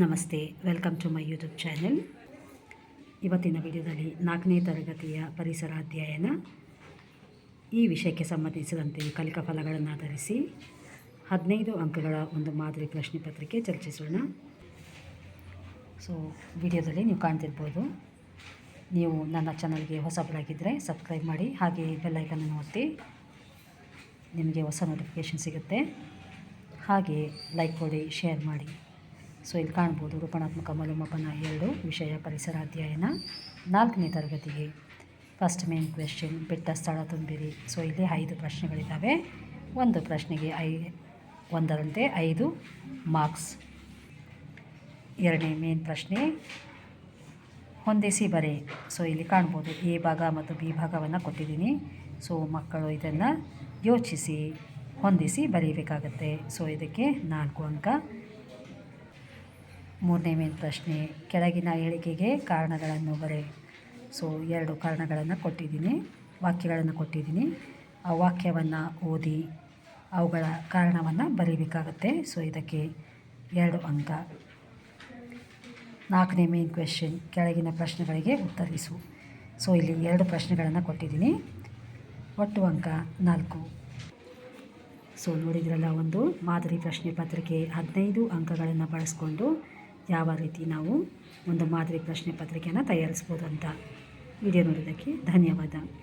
ನಮಸ್ತೆ, welcome to my YouTube channel. ಇವತ್ತಿನ ವಿಡಿಯೋದಲ್ಲಿ ನಾಲ್ಕನೇ ತರಗತಿಯ ಪರಿಸರ ಅಧ್ಯಯನ. ಈ ವಿಷಯಕ್ಕೆ ಸಂಬಂಧಿಸಿದಂತೆ ಕಲಿಕಾ ಫಲಗಳನ್ನು ಆಧರಿಸಿ ಹದಿನೈದು ಅಂಕಗಳ ಒಂದು ಮಾದರಿ ಪ್ರಶ್ನೆ ಪತ್ರಿಕೆ ಚರ್ಚಿಸೋಣ. ಸೊ ವಿಡಿಯೋದಲ್ಲಿ ನೀವು ಕಾಣ್ತಿರ್ಬೋದು. ನೀವು ನನ್ನ ಚಾನಲ್ಗೆ ಹೊಸಬರಾಗಿದ್ದರೆ ಸಬ್ಸ್ಕ್ರೈಬ್ ಮಾಡಿ, ಹಾಗೆ ಬೆಲ್ಲೈಕನ್ನು ಒತ್ತಿ. ನಿಮಗೆ ಹೊಸ ನೋಟಿಫಿಕೇಷನ್ ಸಿಗುತ್ತೆ. ಹಾಗೆ ಲೈಕ್ ಕೊಡಿ, ಶೇರ್ ಮಾಡಿ. ಸೊ ಇಲ್ಲಿ ಕಾಣ್ಬೋದು ರೂಪಣಾತ್ಮಕ ಮೌಲ್ಯಮಾಪನ ಎರಡು, ವಿಷಯ ಪರಿಸರ ಅಧ್ಯಯನ ನಾಲ್ಕನೇ ತರಗತಿಗೆ. ಫಸ್ಟ್ ಮೇನ್ ಕ್ವೆಶ್ಚನ್ ಬಿಟ್ಟ, ಸ್ಥಳ ತುಂಬಿರಿ. ಸೊ ಇಲ್ಲಿ ಐದು ಪ್ರಶ್ನೆಗಳಿದ್ದಾವೆ. ಒಂದು ಪ್ರಶ್ನೆಗೆ ಐ, ಒಂದರಂತೆ ಐದು ಮಾರ್ಕ್ಸ್ ಎರಡನೇ ಮೇನ್ ಪ್ರಶ್ನೆ ಹೊಂದಿಸಿ ಬರೆ. ಸೊ ಇಲ್ಲಿ ಕಾಣ್ಬೋದು ಎ ಭಾಗ ಮತ್ತು ಬಿ ಭಾಗವನ್ನು ಕೊಟ್ಟಿದ್ದೀನಿ. ಸೊ ಮಕ್ಕಳು ಇದನ್ನು ಯೋಚಿಸಿ ಹೊಂದಿಸಿ ಬರೀಬೇಕಾಗತ್ತೆ. ಸೊ ಇದಕ್ಕೆ ನಾಲ್ಕು ಅಂಕ. ಮೂರನೇ ಮೇನ್ ಪ್ರಶ್ನೆ, ಕೆಳಗಿನ ಹೇಳಿಕೆಗೆ ಕಾರಣಗಳನ್ನು ಬರೆ. ಸೊ ಎರಡು ಕಾರಣಗಳನ್ನು ಕೊಟ್ಟಿದ್ದೀನಿ, ವಾಕ್ಯಗಳನ್ನು ಕೊಟ್ಟಿದ್ದೀನಿ. ಆ ವಾಕ್ಯವನ್ನು ಓದಿ, ಅವುಗಳ ಕಾರಣವನ್ನು ಬರೀಬೇಕಾಗತ್ತೆ. ಸೊ ಇದಕ್ಕೆ ಎರಡು ಅಂಕ. ನಾಲ್ಕನೇ ಮೇನ್ ಕ್ವೆಶನ್ ಕೆಳಗಿನ ಪ್ರಶ್ನೆಗಳಿಗೆ ಉತ್ತರಿಸು. ಸೊ ಇಲ್ಲಿ ಎರಡು ಪ್ರಶ್ನೆಗಳನ್ನು ಕೊಟ್ಟಿದ್ದೀನಿ. ಒಟ್ಟು ಅಂಕ ನಾಲ್ಕು. ಸೊ ನೋಡಿದ್ರಲ್ಲ ಒಂದು ಮಾದರಿ ಪ್ರಶ್ನೆ ಪತ್ರಿಕೆ ಹದಿನೈದು ಅಂಕಗಳನ್ನು ಬಳಸ್ಕೊಂಡು ಯಾವ ರೀತಿ ನಾವು ಒಂದು ಮಾದರಿ ಪ್ರಶ್ನೆ ಪತ್ರಿಕೆಯನ್ನು ತಯಾರಿಸ್ಬೋದು ಅಂತ ವಿಡಿಯೋ ನೋಡೋದಕ್ಕೆ ಧನ್ಯವಾದ.